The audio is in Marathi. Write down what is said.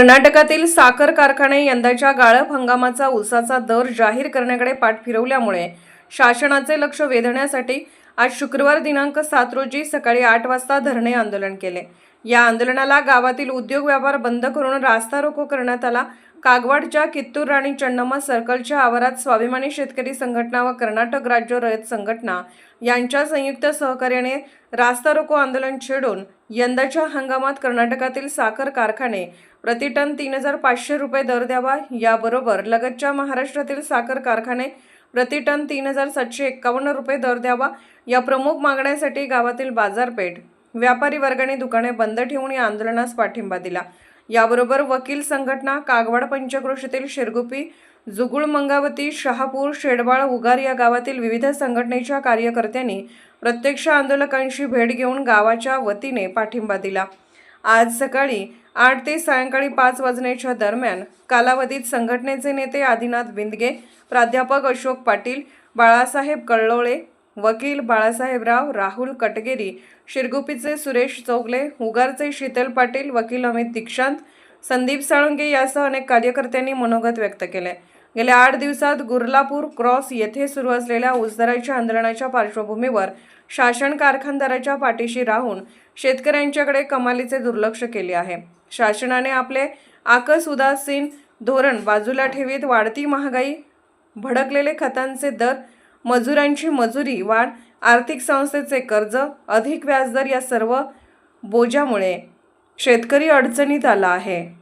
कर्नाटकातील साखर कारखाने यंदाच्या गाळप हंगामाचा ऊसाचा दर जाहीर करण्याकडे पाठ फिरवल्यामुळे शासनाचे लक्ष वेधण्यासाठी आज शुक्रवार दिनांक सात रोजी सकाळी आठ वाजता धरणे आंदोलन केले. या आंदोलनाला गावातील उद्योग व्यापार बंद करून रास्ता रोको करण्यात आला. कागवाडच्या कित्तूर राणी चन्नम्मा सर्कलच्या आवारात स्वाभिमानी शेतकरी संघटना व कर्नाटक राज्य रयत संघटना यांच्या संयुक्त सहकार्याने रास्ता रोको आंदोलन छेडून यंदाच्या हंगामात कर्नाटकातील साखर कारखाने प्रतिटन तीन हजार पाचशे रुपये दर द्यावा याबरोबर लगतच्या महाराष्ट्रातील साखर कारखाने प्रतिटन तीन हजार सातशे एक्कावन्न रुपये दर द्यावा या प्रमुख मागण्यांसाठी गावातील बाजारपेठ व्यापारी वर्गाने दुकाने बंद ठेवून या आंदोलनास पाठिंबा दिला. याबरोबर वकील संघटना कागवाड पंचक्रोशीतील शिरगुपी जुगुळ मंगावती शहापूर शेडबाळ उगार या गावातील विविध संघटनेच्या कार्यकर्त्यांनी प्रत्यक्ष आंदोलकांशी भेट घेऊन गावाच्या वतीने पाठिंबा दिला. आज सकाळी आठ ते सायंकाळी पाच वाजण्याच्या दरम्यान कालावधीत संघटनेचे नेते आदिनाथ बिंदगे प्राध्यापक अशोक पाटील बाळासाहेब कळलोळे वकील बाळासाहेबराव राहुल कटगेरी शिरगुपीचे सुरेश चौगले हुगारचे शीतल पाटील वकील अमित दीक्षांत संदीप साळुंगे यासह अनेक कार्यकर्त्यांनी मनोगत व्यक्त केले. गेल्या आठ दिवसात गुरलापूर क्रॉस येथे सुरू असलेल्या ऊसदराच्या आंदोलनाच्या पार्श्वभूमीवर शासन कारखानदाराच्या पाठीशी राहून शेतकऱ्यांच्याकडे कमालीचे दुर्लक्ष केले आहे. शासनाने आपले आकस उदासीन धोरण बाजूला ठेवीत वाढती महागाई भडकलेले खतांचे दर मजुरांची मजुरी वाढ आर्थिक संस्थेचे कर्ज अधिक व्याजदर या सर्व बोजामुळे शेतकरी अडचणीत आला आहे.